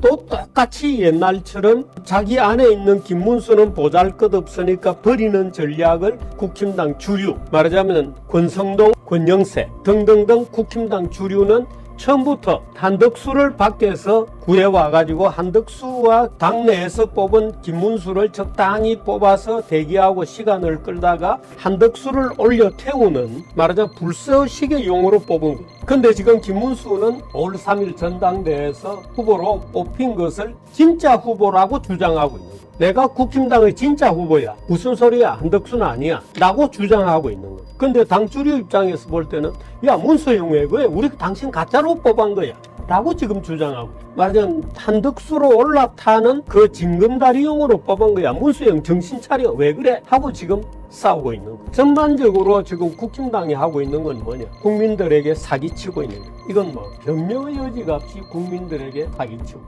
또 똑같이 옛날처럼 자기 안에 있는 김문수는 보잘 것 없으니까 버리는 전략을 국힘당 주류 말하자면 권성동, 권영세 등등등 국힘당 주류는 처음부터 한덕수를 밖에서 구해와가지고 한덕수와 당내에서 뽑은 김문수를 적당히 뽑아서 대기하고 시간을 끌다가 한덕수를 올려 태우는 말하자면 불서식의 용어로 뽑은 거. 근데 지금 김문수는 올 3일 전당대회에서 후보로 뽑힌 것을 진짜 후보라고 주장하고 있는 거. 내가 국힘당의 진짜 후보야. 무슨 소리야? 한덕수는 아니야. 라고 주장하고 있는 거. 근데 당 주류 입장에서 볼 때는 야 문서영 왜 그래? 우리 당신 가짜로 뽑은 거야. 라고 지금 주장하고 말하자면 한덕수로 올라타는 그 징검다리용으로 뽑은 거야. 문수영 정신 차려. 왜 그래? 하고 지금 싸우고 있는 거. 전반적으로 지금 국힘당이 하고 있는 건 뭐냐? 국민들에게 사기치고 있는 거. 이건 뭐 변명의 여지가 없이 국민들에게 사기치고.